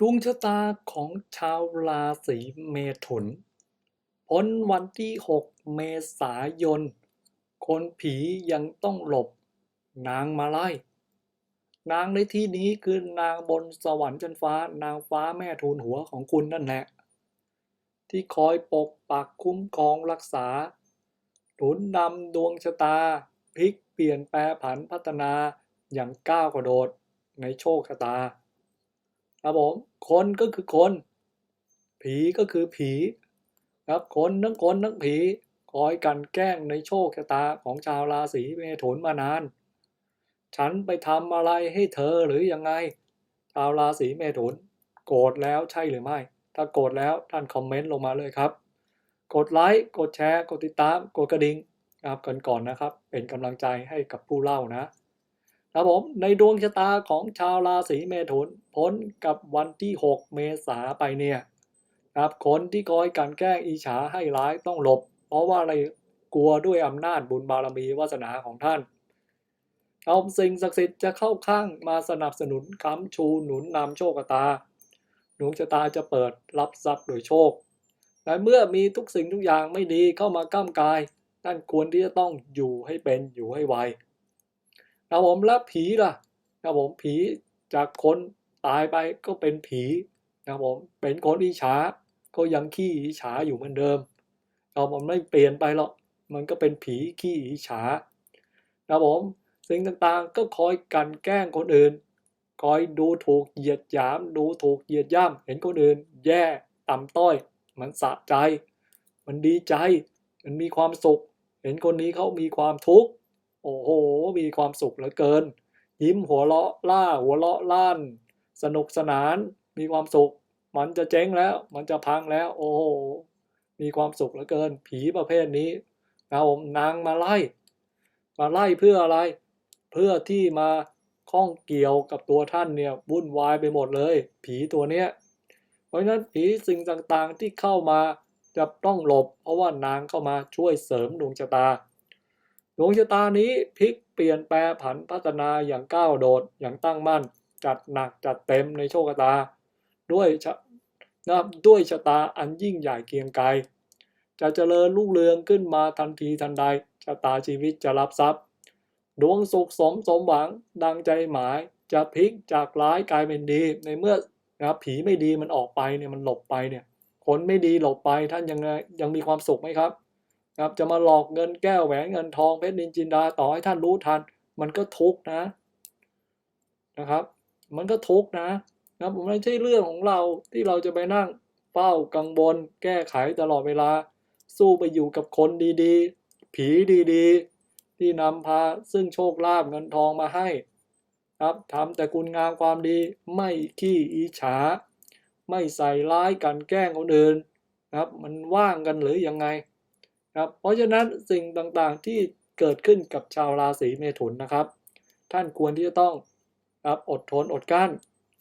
ดวงชะตาของชาวราศีเมถุน พ้นวันที่ 6 เมษายน คนผียังต้องหลบ นางมาไล่ นางในที่นี้คือนางบนสวรรค์ชั้นฟ้า นางฟ้าแม่ทูลหัวของคุณนั่นแหละ ที่คอยปกปักคุ้มครองรักษาหนุนนำดวงชะตาพลิกเปลี่ยนแปลผันพัฒนาอย่างก้าวกระโดดในโชคชะตา ครับผม คนก็คือคน ผีก็คือผี ครับ คนทั้งคนทั้งผี คอยกันแกล้งในโชคชะตาของชาวราศีเมถุนมานาน ฉันไปทำอะไรให้เธอหรือยังไง ชาวราศีเมถุน โกรธแล้วใช่หรือไม่ ถ้าโกรธแล้วท่านคอมเมนต์ลงมาเลยครับ กดไลค์ กดแชร์ กดติดตาม กดกระดิ่งครับกันก่อนนะครับ เป็นกำลังใจให้กับผู้เล่านะ ครับผมในดวงชะตาของชาวราศีเมถุนพ้นกับวันที่ 6 เมษาไปเนี่ยครับคนที่คอยกันแกล้งอิจฉาให้ร้ายต้องหลบ เพราะว่าอะไรกลัวด้วยอำนาจบุญบารมีวาสนาของท่านเอาสิ่งศักดิ์สิทธิ์จะเข้าข้างมาสนับสนุนค้ำชูหนุนนำโชคตาดวงชะตาจะเปิดรับทรัพย์โดยโชคแต่เมื่อมีทุกสิ่งทุกอย่างไม่ดีเข้ามาก้ามกายท่านควรที่จะต้องอยู่ให้เป็นอยู่ให้ไว นะผมแล้วผีล่ะนะผมผีจากคนตายไปก็เป็นผีนะผมเป็นคนอิจฉาก็ยังขี้อิจฉาอยู่เหมือนเดิมนะผมไม่เปลี่ยนไปหรอกมันก็เป็นผีขี้อิจฉานะผมสิ่งต่างๆก็คอยกันแกล้งคนอื่น คอยดูถูกเหยียดหยาม ดูถูกเหยียดย่ำเห็นคนอื่น แย่ต่ำต้อย มันสะใจ มันดีใจ มันมีความสุข เห็นคนนี้เขามีความทุกข์ โอ้โห มีความสุขเหลือเกิน ยิ้มหัวเราะล่าหัวเราะล้าน สนุกสนาน มีความสุข มันจะเจ๊งแล้ว มันจะพังแล้ว โอ้โห มีความสุขเหลือเกิน ผีประเภทนี้นะผมนางมาไล่ มาไล่เพื่ออะไร เพื่อที่มาข้องเกี่ยวกับตัวท่านเนี่ยวุ่นวายไปหมดเลย ผีตัวเนี้ย เพราะฉะนั้นผีสิ่งต่างๆที่เข้ามาจะต้องหลบ เพราะว่านางเข้ามาช่วยเสริมดวงชะตา ดวงชะตานี้พลิกเปลี่ยนแปลผันพัฒนาอย่างก้าวโดดอย่างตั้งมั่น จัดหนักจัดเต็มในโชคชะตา ด้วยชะนะด้วยชะตาอันยิ่งใหญ่เกียงไกรจะเจริญรุ่งเรืองขึ้นมาทันทีทันใดชะตาชีวิตจะรับทรัพย์ ดวงสุขสมสมหวังดังใจหมายจะพลิกจากร้ายกลายเป็นดีในเมื่อนะครับผีไม่ดีมันออกไปเนี่ยมันหลบไปเนี่ยคนไม่ดีหลบไปท่านยังยังมีความสุขไหมครับ ครับจะมาหลอกเงินแก้วแหวนเงินทองเพชรนินจินดาต่อให้ท่านรู้ทัน มันก็ทุกนะนะครับ มันก็ทุกนะนะผมไม่ใช่เรื่องของเราที่เราจะไปนั่งเฝ้ากังวลแก้ไขตลอดเวลา สู้ไปอยู่กับคนดีๆ ผีดีๆ ที่นำพาซึ่งโชคลาภเงินทองมาให้ครับทำแต่คุณงามความดีไม่ขี้อิจฉา ไม่ใส่ร้ายกันแกล้งคนอื่นนะครับ มันว่างกันหรือยังไง ครับเพราะฉะนั้นสิ่งต่างๆที่เกิดขึ้นกับชาวราศีเมถุนนะครับ ท่านควรที่จะต้องครับอดทนอดกลั้น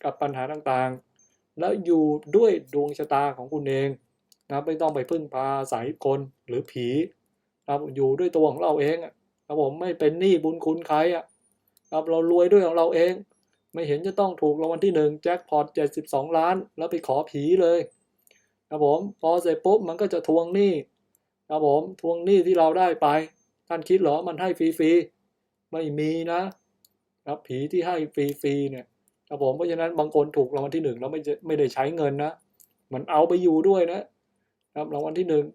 กับปัญหาต่างๆ แล้วอยู่ด้วยดวงชะตาของคุณเองนะไม่ต้องไปพึ่งพาสายคนหรือผีครับอยู่ด้วยตัวของเราเองครับผมไม่เป็นหนี้บุญคุณใครอะครับเรารวยด้วยของเราเอง ไม่เห็นจะต้องถูกรางวัลที่หนึ่งแจ็คพอตเจ็ดสิบสองล้าน แล้วไปขอผีเลยครับผมพอเสร็จปุ๊บมันก็จะทวงหนี้ ครับผมทวงหนี้ที่เราได้ไปท่านคิดเหรอมันให้ฟรีๆไม่มีนะครับผีที่ให้ฟรีๆเนี่ยครับผมเพราะฉะนั้นบางคนถูกรางวัลที่หนึ่งแล้วไม่ไม่ได้ใช้เงินนะมันเอาไปอยู่ด้วยนะครับรางวัลที่หนึ่ง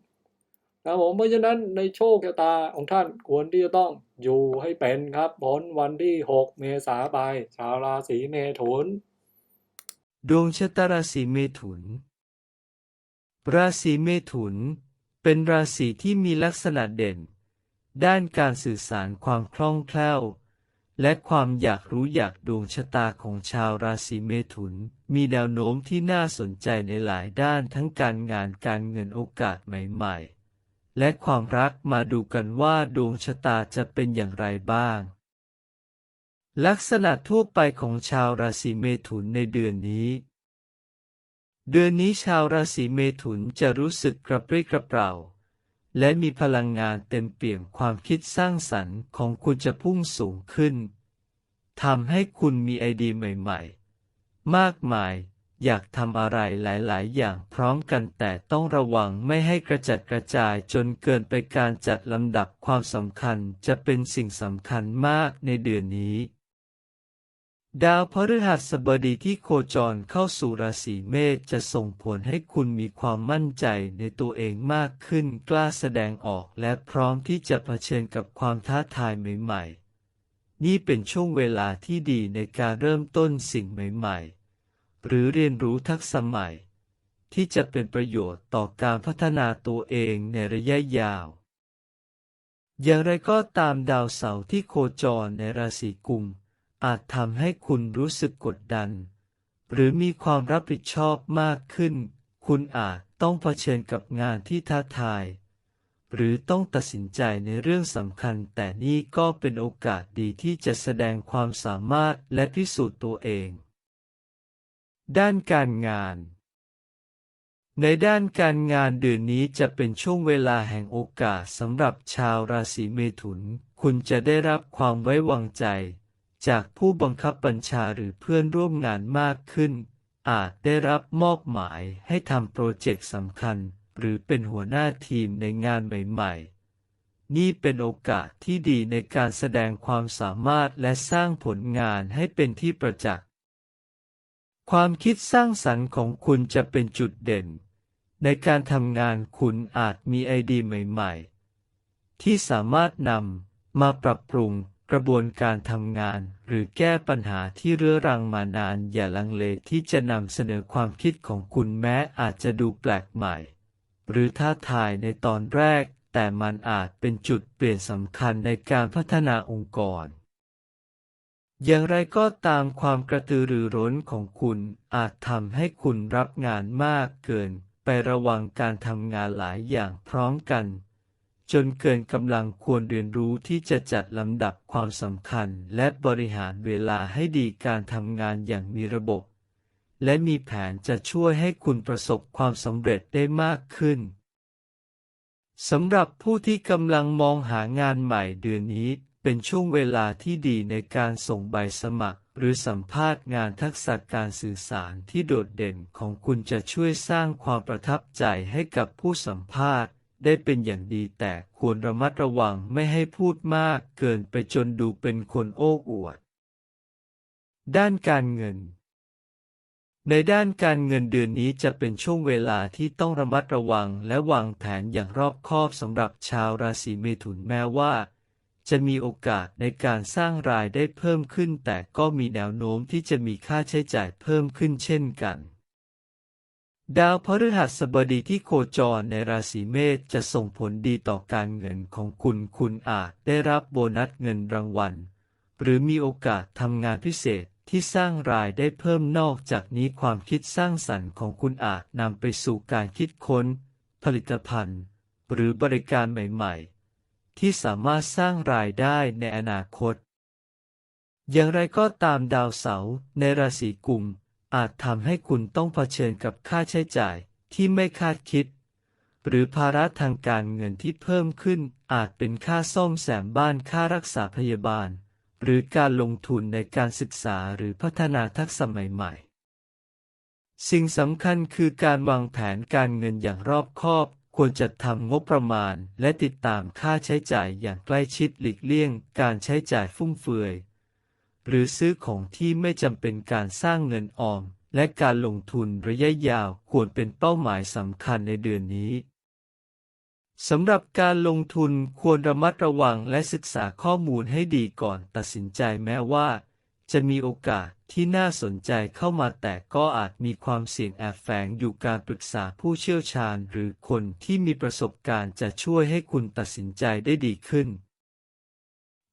ครับผมเพราะฉะนั้นในโชคชะตาของท่านควรที่จะต้องอยู่ให้เป็นครับผลวันที่ 6 เมษาไป ชาวราศีเมถุน ดวงชะตาราศีเมถุน ราศีเมถุน เป็นราศีที่มีลักษณะเด่น ด้านการสื่อสารความคล่องแคล่ว และความอยากรู้อยากดวงชะตาของชาวราศีเมถุน มีแนวโน้มที่น่าสนใจในหลายด้านทั้งการงานการเงินโอกาสใหม่ๆ และความรักมาดูกันว่าดวงชะตาจะเป็นอย่างไรบ้าง ลักษณะทั่วไปของชาวราศีเมถุนในเดือนนี้ เดือนนี้ชาวราศีเมถุนจะรู้สึกกระปรี้กระเปร่า และมีพลังงานเต็มเปี่ยมความคิดสร้างสรรค์ของคุณจะพุ่งสูงขึ้นทำให้คุณมีไอเดียใหม่ ๆ มากมายอยากทำอะไรหลาย ๆ อย่างพร้อมกันแต่ต้องระวังไม่ให้กระจัดกระจายจนเกินไปการจัดลำดับความสำคัญจะเป็นสิ่งสำคัญมากในเดือนนี้ ดาวพฤหัสบดีที่โคจรเข้าสู่ราศีเมษจะส่งผลให้คุณมีความมั่นใจในตัวเองมากขึ้นกล้าแสดงออกและพร้อมที่จะเผชิญกับความท้าทายใหม่ๆ นี่เป็นช่วงเวลาที่ดีในการเริ่มต้นสิ่งใหม่ๆ หรือเรียนรู้ทักษะใหม่ ที่จะเป็นประโยชน์ต่อการพัฒนาตัวเองในระยะยาว อย่างไรก็ตามดาวเสาร์ที่โคจรในราศีกุม อาจทำให้คุณรู้สึกกดดัน หรือมีความรับผิดชอบมากขึ้น คุณอาจต้องเผชิญกับงานที่ท้าทาย หรือต้องตัดสินใจในเรื่องสำคัญ แต่นี่ก็เป็นโอกาสดีที่จะแสดงความสามารถและพิสูจน์ตัวเอง ด้านการงาน ในด้านการงานเดือนนี้จะเป็นช่วงเวลาแห่งโอกาสสำหรับชาวราศีเมถุน คุณจะได้รับความไว้วางใจ จากผู้บังคับบัญชาหรือเพื่อนร่วมงานมากขึ้น อาจได้รับมอบหมายให้ทำโปรเจกต์สำคัญ หรือเป็นหัวหน้าทีมในงานใหม่ๆ นี่เป็นโอกาสที่ดีในการแสดงความสามารถและสร้างผลงานให้เป็นที่ประจักษ์ ความคิดสร้างสรรค์ของคุณจะเป็นจุดเด่น ในการทำงานคุณอาจมีไอเดียใหม่ ๆ ที่สามารถนำมาปรับปรุง กระบวนการทำงาน หรือแก้ปัญหาที่เรื้อรังมานาน อย่าลังเลที่จะนำเสนอความคิดของคุณแม้อาจจะดูแปลกใหม่ หรือท้าทายในตอนแรก แต่มันอาจเป็นจุดเปลี่ยนสำคัญในการพัฒนาองค์กร อย่างไรก็ตามความกระตือรือร้นของคุณอาจทำให้คุณรับงานมากเกิน ไประวังการทำงานหลายอย่างพร้อมกัน จนเกินกำลังควรเรียนรู้ที่จะจัดลำดับความสำคัญและบริหารเวลาให้ดีการทำงานอย่างมีระบบ และมีแผนจะช่วยให้คุณประสบความสำเร็จได้มากขึ้นสำหรับผู้ที่กำลังมองหางานใหม่เดือนนี้เป็นช่วงเวลาที่ดีในการส่งใบสมัคร หรือสัมภาษณ์งานทักษะการสื่อสารที่โดดเด่นของคุณจะช่วยสร้างความประทับใจให้กับผู้สัมภาษณ์ ได้เป็นอย่างดีแต่ควรระมัดระวังไม่ให้พูดมากเกินไปจนดูเป็นคนโอ้อวด ด้านการเงิน ในด้านการเงินเดือนนี้จะเป็นช่วงเวลาที่ต้องระมัดระวังและวางแผนอย่างรอบคอบสำหรับชาวราศีเมถุนแม้ว่า จะมีโอกาสในการสร้างรายได้เพิ่มขึ้น แต่ก็มีแนวโน้มที่จะมีค่าใช้จ่ายเพิ่มขึ้นเช่นกัน ดาวพฤหัสบดีที่โคจรในราศีเมษจะส่งผลดีต่อการเงินของคุณ คุณอาจได้รับโบนัสเงินรางวัล หรือมีโอกาสทำงานพิเศษที่สร้างรายได้เพิ่มนอกจากนี้ความคิดสร้างสรรค์ของคุณอาจนำไปสู่การคิดค้น ผลิตภัณฑ์ หรือบริการใหม่ๆ ที่สามารถสร้างรายได้ในอนาคต อย่างไรก็ตามดาวเสาร์ในราศีกุม อาจทำให้คุณต้องเผชิญกับค่าใช้จ่ายที่ไม่คาดคิด หรือภาระทางการเงินที่เพิ่มขึ้นอาจเป็นค่าซ่อมแซมบ้านค่ารักษาพยาบาล หรือการลงทุนในการศึกษาหรือพัฒนาทักษะใหม่ๆ สิ่งสำคัญคือการวางแผนการเงินอย่างรอบคอบควรจัดทำงบประมาณและติดตามค่าใช้จ่ายอย่างใกล้ชิดหลีกเลี่ยง การใช้จ่ายฟุ่มเฟือย หรือซื้อของที่ไม่จำเป็นการสร้างเงินออม และการลงทุนระยะยาวควรเป็นเป้าหมายสำคัญในเดือนนี้สำหรับการลงทุนควรระมัดระวังและศึกษาข้อมูลให้ดีก่อนตัดสินใจแม้ว่า จะมีโอกาสที่น่าสนใจเข้ามาแต่ก็อาจมีความเสี่ยงแอบแฝงอยู่การปรึกษาผู้เชี่ยวชาญหรือคนที่มีประสบการณ์จะช่วยให้คุณตัดสินใจได้ดีขึ้น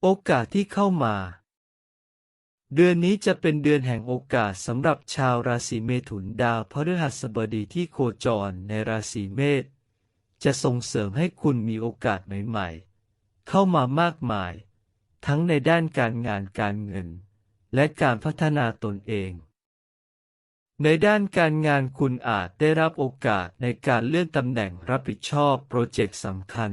โอกาสที่เข้ามา เดือนนี้จะเป็นเดือนแห่งโอกาสสำหรับชาวราศีเมถุนดาวพฤหัสบดีที่โคจรในราศีเมษจะส่งเสริมให้คุณมีโอกาสใหม่ๆ เข้ามามากมาย ทั้งในด้านการงานการเงิน และการพัฒนาตนเอง ในด้านการงานคุณอาจได้รับโอกาสในการเลื่อนตำแหน่งรับผิดชอบโปรเจกต์สำคัญ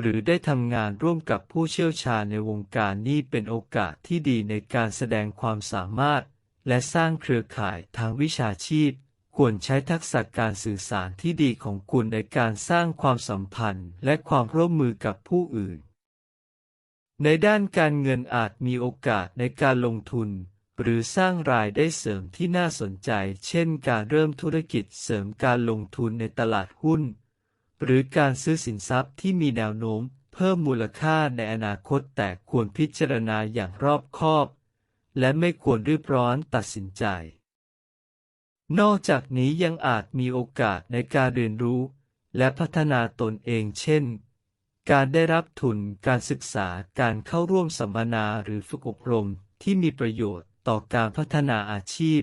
หรือได้ทำงานร่วมกับผู้เชี่ยวชาญในวงการนี่เป็นโอกาสที่ดีในการแสดงความสามารถ และสร้างเครือข่ายทางวิชาชีพ ควรใช้ทักษะการสื่อสารที่ดีของคุณในการสร้างความสัมพันธ์ และความร่วมมือกับผู้อื่น ในด้านการเงินอาจมีโอกาสในการลงทุน หรือสร้างรายได้เสริมที่น่าสนใจ เช่น การเริ่มธุรกิจเสริมการลงทุนในตลาดหุ้น หรือการซื้อสินทรัพย์ที่มีแนวโน้มเพิ่มมูลค่าในอนาคตแต่ควรพิจารณาอย่างรอบคอบ และไม่ควรรีบร้อนตัดสินใจ นอกจากนี้ยังอาจมีโอกาสในการเรียนรู้และพัฒนาตนเองเช่น การได้รับทุนการศึกษาการเข้าร่วมสัมมนาหรือฝึกอบรมที่มีประโยชน์ต่อการพัฒนาอาชีพ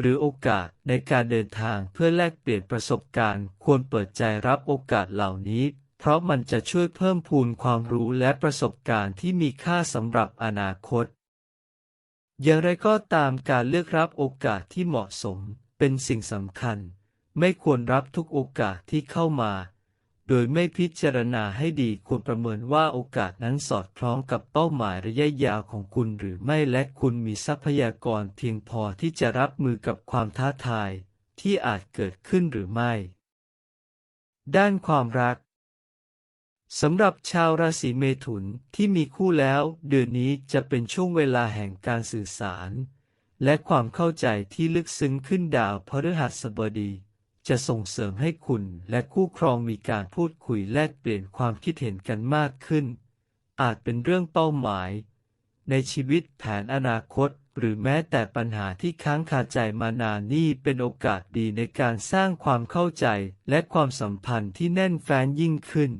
หรือโอกาสในการเดินทางเพื่อแลกเปลี่ยนประสบการณ์ ควรเปิดใจรับโอกาสเหล่านี้ เพราะมันจะช่วยเพิ่มพูนความรู้และประสบการณ์ที่มีค่าสำหรับอนาคต อย่างไรก็ตามการเลือกรับโอกาสที่เหมาะสม เป็นสิ่งสำคัญ ไม่ควรรับทุกโอกาสที่เข้ามา โดยไม่พิจารณาให้ดีควรประเมินว่าโอกาสนั้นสอดคล้องกับเป้าหมายระยะยาวของคุณหรือไม่และคุณมีทรัพยากรเพียงพอที่จะรับมือกับความท้าทาย ที่อาจเกิดขึ้นหรือไม่ ด้านความรักสำหรับชาวราศีเมถุนที่มีคู่แล้ว เดือนนี้จะเป็นช่วงเวลาแห่งการสื่อสาร และความเข้าใจที่ลึกซึ้งขึ้นดาวพฤหัสบดี จะส่งเสริมให้คุณและคู่ครองมีการพูดคุยแลกเปลี่ยนความคิดเห็นกันมากขึ้น อาจเป็นเรื่องเป้าหมาย ในชีวิตแผนอนาคต หรือแม้แต่ปัญหาที่ค้างคาใจมานานนี่เป็นโอกาสดีในการสร้างความเข้าใจและความสัมพันธ์ที่แน่นแฟ้นยิ่งขึ้น